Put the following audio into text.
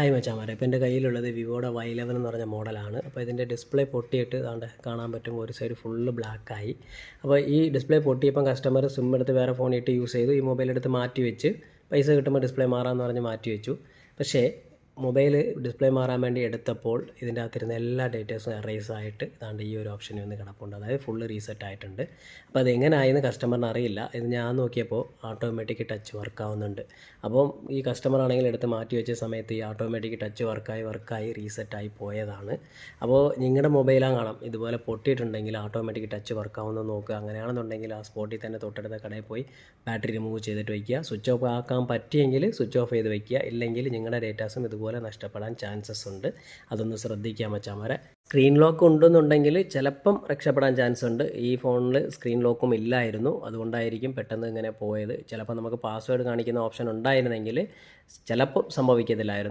Hi മച്ചാമാരെ ഇപ്പോൾ എന്റെ കയ്യിലുള്ളത് വിവോയുടെ വൈ ലെവൻ എന്ന് പറഞ്ഞ മോഡലാണ്. അപ്പോൾ ഇതിന്റെ ഡിസ്പ്ലേ പൊട്ടിയിട്ട് അതുകൊണ്ട് കാണാൻ പറ്റും. ഒരു സൈഡ് ഫുള്ള് ബ്ലാക്കായി അപ്പോൾ ഈ ഡിസ്പ്ലേ പൊട്ടിയപ്പം കസ്റ്റമർ സിം എടുത്ത് വേറെ ഫോൺ ഇട്ട് യൂസ് ചെയ്തു. ഈ മൊബൈൽ എടുത്ത് മാറ്റി വെച്ച്. പൈസ കിട്ടുമ്പോൾ ഡിസ്പ്ലേ മാറാമെന്ന് പറഞ്ഞ് മാറ്റി വെച്ചു. പക്ഷേ മൊബൈൽ ഡിസ്പ്ലേ മാറാൻ വേണ്ടി എടുത്തപ്പോൾ ഇതിന്റെ അകത്തിരുന്ന എല്ലാ ഡേറ്റേഴ്സും എറേസ് ആയിട്ട് ഇതാണ്ട് ഈ ഒരു ഓപ്ഷനിൽ വന്ന് കിടപ്പുണ്ട്. അതായത് ഫുള്ള് റീസെറ്റ് ആയിട്ടുണ്ട്. അപ്പോൾ അതെങ്ങനെയായെന്ന് കസ്റ്റമറിന് അറിയില്ല. ഇത് ഞാൻ നോക്കിയപ്പോൾ ഓട്ടോമാറ്റിക് ടച്ച് വർക്ക് ആവുന്നുണ്ട്. അപ്പം ഈ കസ്റ്റമർ ആണെങ്കിൽ എടുത്ത് മാറ്റി വെച്ച സമയത്ത് ഈ ഓട്ടോമാറ്റിക് ടച്ച് വർക്കായി വർക്കായി റീസെറ്റായി പോയതാണ്. അപ്പോൾ നിങ്ങളുടെ മൊബൈലാണ് കാണാം. ഇതുപോലെ പൊട്ടിയിട്ടുണ്ടെങ്കിൽ ഓട്ടോമാറ്റിക് ടച്ച് വർക്ക് ആവുന്നത് നോക്കുക. അങ്ങനെയാണെന്നുണ്ടെങ്കിൽ ആ സ്പോട്ടിൽ തന്നെ തൊട്ടടുത്ത കടയിൽ പോയി ബാറ്ററി റിമൂവ് ചെയ്തിട്ട് വയ്ക്കുക സ്വിച്ച് ഓഫ് ആക്കാൻ പറ്റിയെങ്കിൽ സ്വിച്ച് ഓഫ് ചെയ്ത് വയ്ക്കുക ഇല്ലെങ്കിൽ നിങ്ങളുടെ ഡേറ്റാസും ഇതുപോലെ നഷ്ടപ്പെടാൻ ചാൻസസ് ഉണ്ട്. അതൊന്ന് ശ്രദ്ധിക്കാൻ മച്ചാമാരെ സ്ക്രീൻ ലോക്ക് ഉണ്ടെന്നുണ്ടെങ്കിൽ ചിലപ്പം രക്ഷപ്പെടാൻ ചാൻസ് ഉണ്ട്. ഈ ഫോണിൽ സ്ക്രീൻ ലോക്കും ഇല്ലായിരുന്നു. അതുകൊണ്ടായിരിക്കും പെട്ടെന്ന് ഇങ്ങനെ പോയത്. ചിലപ്പോൾ നമുക്ക് പാസ്വേഡ് കാണിക്കുന്ന ഓപ്ഷൻ ഉണ്ടായിരുന്നെങ്കിൽ ചിലപ്പം സംഭവിക്കത്തില്ലായിരുന്നു.